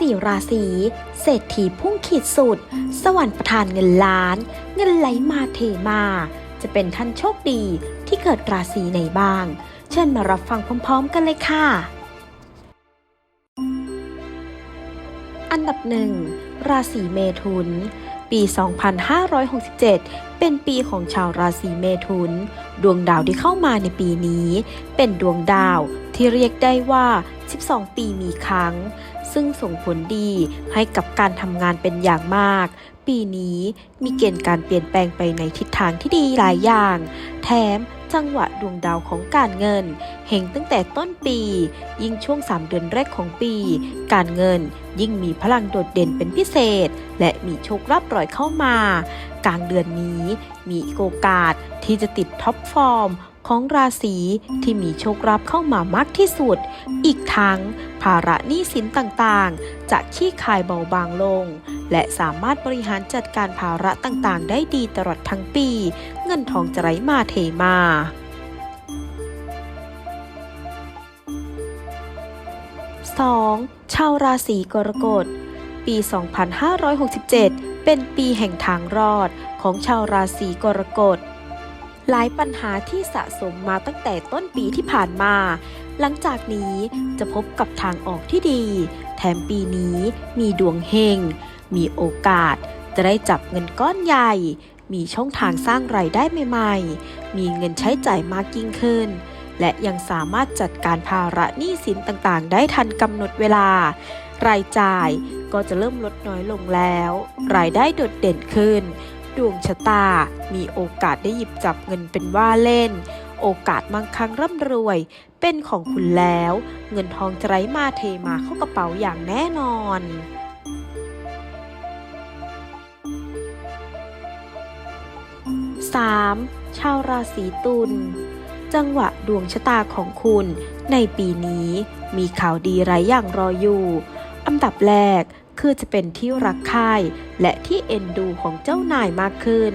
สี่ราศีเศรษฐีพุ่งขีดสุด สวรรค์ประทานเงินล้าน เงินไหลมาเทมา จะเป็นท่านโชคดีที่เกิดราศีไหนบ้าง เชิญมารับฟังพร้อม ๆ กันเลยค่ะ อันดับหนึ่งราศีเมถุน ปี 2567 เป็นปีของชาวราศีเมถุน ดวงดาวที่เข้ามาในปีนี้ เป็นดวงดาว ที่เรียกได้ว่า 12 ปีมีครั้ง ซึ่งส่งผลดีให้กับการทำงานเป็นอย่างมาก ปีนี้มีเกณฑ์การเปลี่ยนแปลงไปในทิศทางที่ดีหลายอย่าง แถมจังหวะดวงดาวของการเงินเฮงตั้งแต่ต้นปี ยิ่งช่วง 3 เดือนแรกของปี การเงินยิ่งมีพลังโดดเด่นเป็นพิเศษ และมีโชครับรอยเข้ามา กลางเดือนนี้มีโอกาสที่จะติดท็อปฟอร์ม ของราศีที่มีโชครับเข้ามามากที่สุด อีกทั้งภาระหนี้สินต่างๆ จะขี้คายเบาบางลง และสามารถบริหารจัดการภาระต่างๆ ได้ดีตลอดทั้งปี เงินทองจะไหลมาเทมา 2. ชาวราศีกรกฎ ปี 2567 เป็นปีแห่งทางรอดของชาวราศีกรกฎ หลายปัญหาที่สะสมมาตั้งแต่ต้นปีที่ผ่านมา หลังจากนี้จะพบกับทางออกที่ดี แถมปีนี้มีดวงเฮง มีโอกาส จะได้จับเงินก้อนใหญ่ มีช่องทางสร้างไรายได้ใหม่ๆ มีเงินใช้จ่ายมากยิ่งขึ้น และยังสามารถจัดการภาระหนี้สินต่างๆ ได้ทันกำหนดเวลา รายจ่ายก็จะเริ่มลดน้อยลงแล้ว รายได้โดดเด่นขึ้น ดวงชะตา มีโอกาสได้หยิบจับเงินเป็นว่าเล่น โอกาสมั่งคั่งร่ำรวย เป็นของคุณแล้ว เงินทองจะไหลมาเทมาเข้ากระเป๋าอย่างแน่นอน 3. ชาวราศีตุลจังหวะดวงชะตาของคุณ ในปีนี้มีข่าวดีหลายอย่างรออยู่ อันดับแรก คือจะเป็นที่รักใคร่และที่เอ็นดูของเจ้านายมากขึ้น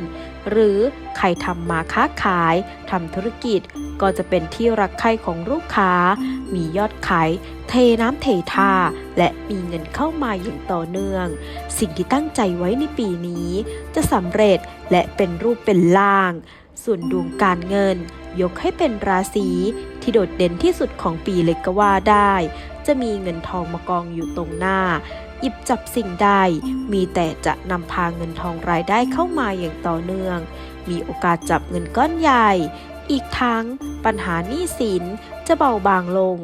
หรือใครทำมาค้าขายทำธุรกิจก็จะเป็นที่รักใคร่ของลูกค้า มียอดขายเทน้ำเทท่า และมีเงินเข้ามาอย่างต่อเนื่อง สิ่งที่ตั้งใจไว้ในปีนี้ จะสำเร็จและเป็นรูปเป็นล่าง ส่วนดวงการเงิน ยกให้เป็นราศีที่โดดเด่นที่สุดของปีเล็กก็ว่าได้ จะมีเงินทองมากองอยู่ตรงหน้า หยิบจับสิ่งใด มีแต่จะนำพาเงินทองรายได้เข้ามาอย่างต่อเนื่อง มีโอกาสจับเงินก้อนใหญ่ อีกทั้งปัญหาหนี้สินจะเบาบางลง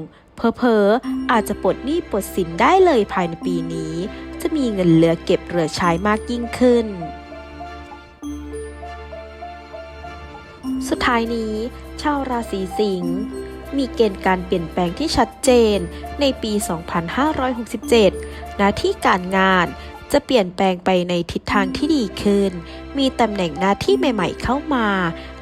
เพอๆอาจจะปลดหนี้ปลดสินได้เลยภายในปีนี้ จะมีเงินเหลือเก็บเหลือใช้มากยิ่งขึ้นสุดท้ายนี้ ชาวราศีสิงห์ มีเกณฑ์การเปลี่ยนแปลงที่ชัดเจน ในปี 2567 หน้าที่การงานจะเปลี่ยนแปลงไปในทิศทางที่ดีขึ้น มีตำแหน่งหน้าที่ใหม่ ๆ เข้ามา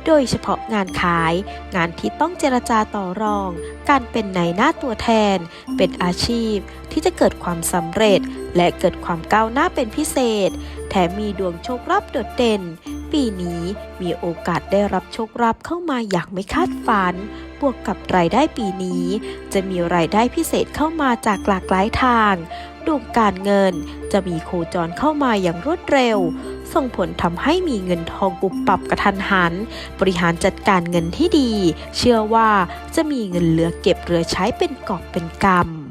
โดยเฉพาะงานขาย งานที่ต้องเจรจาต่อรอง การเป็นในหน้าตัวแทน เป็นอาชีพที่จะเกิดความสำเร็จ และเกิดความก้าวหน้าเป็นพิเศษ แถมมีดวงโชคลาภโดดเด่น ปีนี้มีโอกาสได้รับโชคลาภเข้ามาอย่างไม่คาดฝัน บวกกับรายได้ปีนี้ จะมีรายได้พิเศษเข้ามาจากหลากหลายทางดวงการเงินจะมีโคจรเข้ามาอย่างรวดเร็ว ส่งผลทำให้มีเงินทองปุบปับกระทันหัน บริหารจัดการเงินที่ดี เชื่อว่าจะมีเงินเหลือเก็บเหลือใช้เป็นกอบเป็นกำ